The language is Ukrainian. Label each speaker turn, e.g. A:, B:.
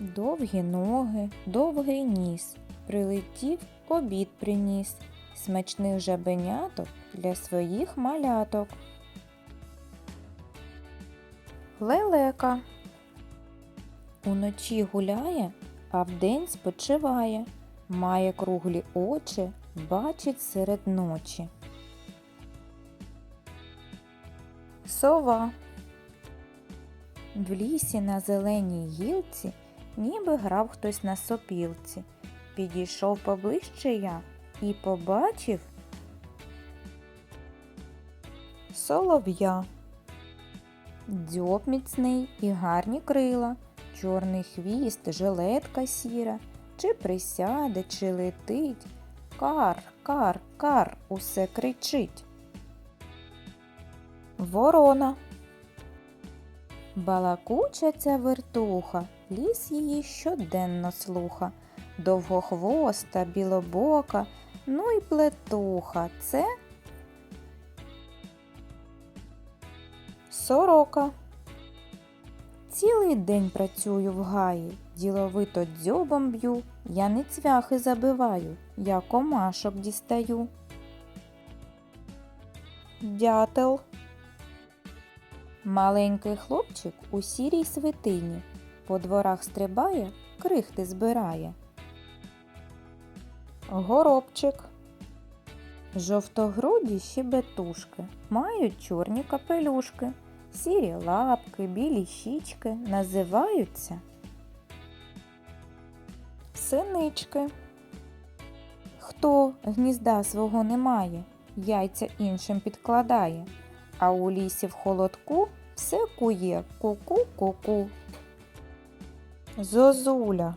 A: Довгі ноги, довгий ніс, прилетів, обід приніс, смачних жабеняток для своїх маляток. Лелека. Уночі гуляє, а вдень спочиває, має круглі очі, бачить серед ночі. Сова. В лісі на зеленій гілці ніби грав хтось на сопілці. Підійшов поближче я і побачив солов'я. Дзьоб міцний і гарні крила, чорний хвіст, жилетка сіра, чи присяде, чи летить. Кар, кар, кар, усе кричить. Ворона. Балакуча ця вертуха, ліс її щоденно слуха, довгохвоста, білобока, ну й плетуха. Це сорока. Цілий день працюю в гаї, діловито дзьобом б'ю, я не цвяхи забиваю, я комашок дістаю. Дятел. Маленький хлопчик у сірій свитині по дворах стрибає, крихти збирає. Горобчик. Жовтогруді щебетушки мають чорні капелюшки, сірі лапки, білі щічки називаються синички. Хто гнізда свого не має, яйця іншим підкладає, а у лісі в холодку все кує ку-ку-ку-ку. Зозуля.